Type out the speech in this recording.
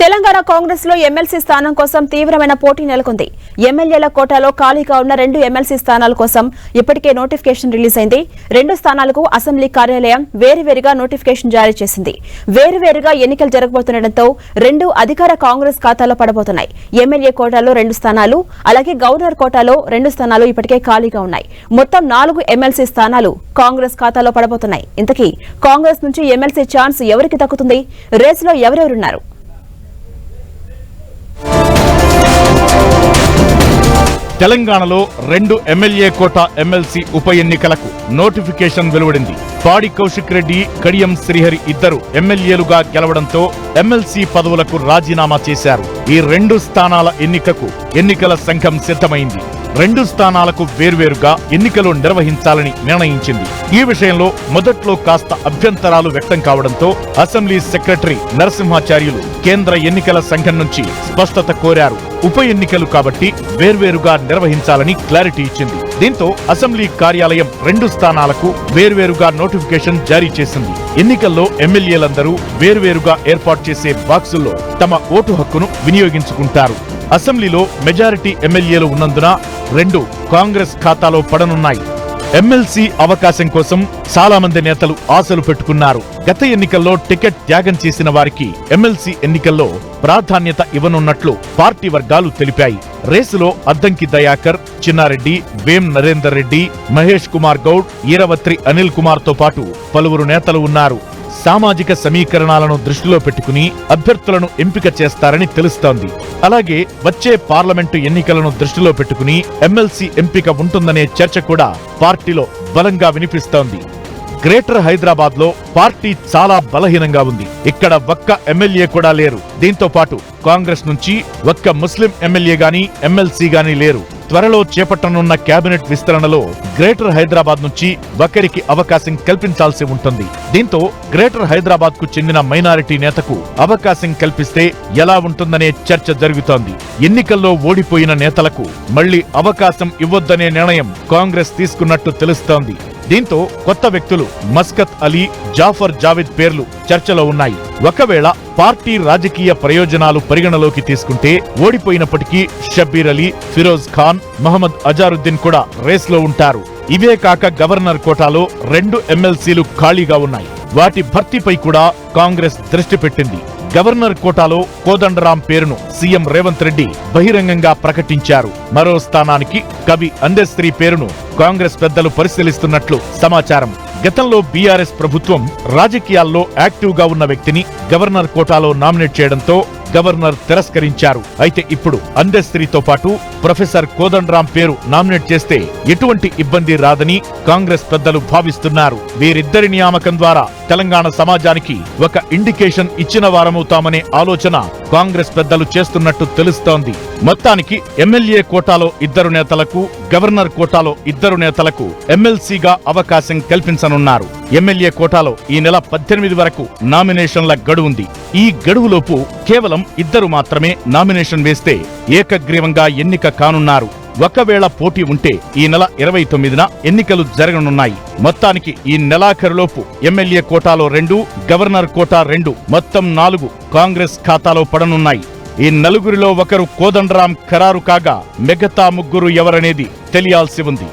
తెలంగాణ కాంగ్రెస్లో ఎమ్మెల్సీ స్థానం కోసం తీవ్రమైన పోటీ నెలకొంది. ఎమ్మెల్యేల కోటాలో ఖాళీగా ఉన్న రెండు ఎమ్మెల్సీ స్థానాల కోసం ఇప్పటికే నోటిఫికేషన్ రిలీజ్ అయింది. రెండు స్థానాలకు అసెంబ్లీ కార్యాలయం వేరువేరుగా నోటిఫికేషన్ జారీ చేసింది. వేరువేరుగా ఎన్నికలు జరగబోతుండటంతో రెండు అధికార కాంగ్రెస్ ఖాతాలో పడబోతున్నాయి. ఎమ్మెల్యే కోటాలో రెండు స్థానాలు అలాగే గవర్నర్ కోటాలో రెండు స్థానాలు ఇప్పటికే ఖాళీగా ఉన్నాయి. మొత్తం నాలుగు ఎమ్మెల్సీ స్థానాలు కాంగ్రెస్ ఖాతాలో పడబోతున్నాయి. ఇంతకీ కాంగ్రెస్ నుంచి ఎమ్మెల్సీ ఛాన్స్ ఎవరికి దక్కుతుంది? రేసులో ఎవరెవరున్నారు? తెలంగాణలో రెండు ఎమ్మెల్యే కోట ఎమ్మెల్సీ ఉప ఎన్నికలకు నోటిఫికేషన్ వెలువడింది. పాడి కౌశిక్ రెడ్డి కడియం శ్రీహరి ఇద్దరు ఎమ్మెల్యేలుగా గెలవడంతో ఎమ్మెల్సీ పదవులకు రాజీనామా చేశారు. ఈ రెండు స్థానాల ఎన్నికకు ఎన్నికల సంఘం సిద్ధమైంది. రెండు స్థానాలకు వేర్వేరుగా ఎన్నికలు నిర్వహించాలని నిర్ణయించింది. ఈ విషయంలో మొదట్లో కాస్త అభ్యంతరాలు వ్యక్తం కావడంతో అసెంబ్లీ సెక్రటరీ నరసింహాచార్యులు కేంద్ర ఎన్నికల సంఘం నుంచి స్పష్టత కోరారు. ఉప ఎన్నికలు కాబట్టి వేర్వేరుగా నిర్వహించాలని క్లారిటీ ఇచ్చింది. దీంతో అసెంబ్లీ కార్యాలయం రెండు స్థానాలకు వేర్వేరుగా నోటిఫికేషన్ జారీ చేసింది. ఎన్నికల్లో ఎమ్మెల్యేలందరూ వేర్వేరుగా ఏర్పాటు చేసే బాక్సుల్లో తమ ఓటు హక్కును వినియోగించుకుంటారు. అసెంబ్లీలో మెజారిటీ ఎమ్మెల్యేలు ఉన్నందున రెండు కాంగ్రెస్ ఖాతాలో పడనున్నాయి. ఎమ్మెల్సీ అవకాశం కోసం చాలా మంది నేతలు ఆశలు పెట్టుకున్నారు. గత ఎన్నికల్లో టికెట్ త్యాగం చేసిన వారికి ఎమ్మెల్సీ ఎన్నికల్లో ప్రాధాన్యత ఇవ్వనున్నట్లు పార్టీ వర్గాలు తెలిపాయి. రేసులో అద్దంకి దయాకర్ చిన్నారెడ్డి వేం నరేందర్ రెడ్డి మహేష్ కుమార్ గౌడ్ ఈరవత్రి అనిల్ కుమార్తో పాటు పలువురు నేతలు ఉన్నారు. సామాజిక సమీకరణాలను దృష్టిలో పెట్టుకుని అభ్యర్థులను ఎంపిక చేస్తారని తెలుస్తోంది. అలాగే వచ్చే పార్లమెంటు ఎన్నికలను దృష్టిలో పెట్టుకుని ఎమ్మెల్సీ ఎంపిక ఉంటుందనే చర్చ కూడా పార్టీలో బలంగా వినిపిస్తోంది. గ్రేటర్ హైదరాబాద్లో పార్టీ చాలా బలహీనంగా ఉంది. ఇక్కడ ఒక్క ఎమ్మెల్యే కూడా లేరు. దీంతో పాటు కాంగ్రెస్ నుంచి ఒక్క ముస్లిం ఎమ్మెల్యే గాని ఎమ్మెల్సీ గాని లేరు. త్వరలో చేపట్టనున్న కేబినెట్ విస్తరణలో గ్రేటర్ హైదరాబాద్ నుంచి ఒకరికి అవకాశం కల్పించాల్సి ఉంటుంది. దీంతో గ్రేటర్ హైదరాబాద్కు చెందిన మైనారిటీ నేతకు అవకాశం కల్పిస్తే ఎలా ఉంటుందనే చర్చ జరుగుతోంది. ఎన్నికల్లో ఓడిపోయిన నేతలకు మళ్ళీ అవకాశం ఇవ్వొద్దనే నిర్ణయం కాంగ్రెస్ తీసుకున్నట్టు తెలుస్తోంది. దీంతో కొత్త వ్యక్తులు మస్కత్ అలీ జాఫర్ జావేద్ పేర్లు చర్చలో ఉన్నాయి. ఒకవేళ పార్టీ రాజకీయ ప్రయోజనాలు పరిగణలోకి తీసుకుంటే ఓడిపోయినప్పటికీ షబ్బీర్ అలీ ఫిరోజ్ ఖాన్ మహమ్మద్ అజారుద్దీన్ కూడా రేస్లో ఉంటారు. ఇవే కాక గవర్నర్ కోటాలో రెండు ఎమ్మెల్సీలు ఖాళీగా ఉన్నాయి. వాటి భర్తీపై కూడా కాంగ్రెస్ దృష్టి పెట్టింది. గవర్నర్ కోటాలో కోదండరాం పేరును సీఎం రేవంత్ రెడ్డి బహిరంగంగా ప్రకటించారు. మరో స్థానానికి కవి అందశ్రీ పేరును కాంగ్రెస్ పెద్దలు పరిశీలిస్తున్నట్లు సమాచారం. గతంలో బీఆర్ఎస్ ప్రభుత్వం రాజకీయాల్లో యాక్టివ్గా ఉన్న వ్యక్తిని గవర్నర్ కోటాలో నామినేట్ చేయడంతో గవర్నర్ తిరస్కరించారు. అయితే ఇప్పుడు అందశ్రీతో పాటు ప్రొఫెసర్ కోదండరాం పేరు నామినేట్ చేస్తే ఎటువంటి ఇబ్బంది రాదని కాంగ్రెస్ పెద్దలు భావిస్తున్నారు. వీరిద్దరి నియామకం ద్వారా తెలంగాణ సమాజానికి ఒక ఇండికేషన్ ఇచ్చిన వారమవుతామనే ఆలోచన కాంగ్రెస్ పెద్దలు చేస్తున్నట్టు తెలుస్తోంది. మొత్తానికి ఎమ్మెల్యే కోటాలో ఇద్దరు నేతలకు గవర్నర్ కోటాలో ఇద్దరు నేతలకు ఎమ్మెల్సీగా అవకాశం కల్పించనున్నారు. ఎమ్మెల్యే కోటాలో ఈ నెల పద్దెనిమిది వరకు నామినేషన్ల గడువుంది ఈ గడువులోపు కేవలం ఇద్దరు మాత్రమే నామినేషన్ వేస్తే ఏకగ్రీవంగా ఎన్నిక కానున్నారు. ఒకవేళ పోటీ ఉంటే ఈ నెల ఇరవై తొమ్మిదిన ఎన్నికలు జరగనున్నాయి. మొత్తానికి ఈ నెలాఖరులోపు ఎమ్మెల్యే కోటాలో రెండు గవర్నర్ కోటా రెండు మొత్తం నాలుగు కాంగ్రెస్ ఖాతాలో పడనున్నాయి. ఈ నలుగురిలో ఒకరు కోదండరాం ఖరారు కాగా మిగతా ముగ్గురు ఎవరనేది తెలియాల్సి ఉంది.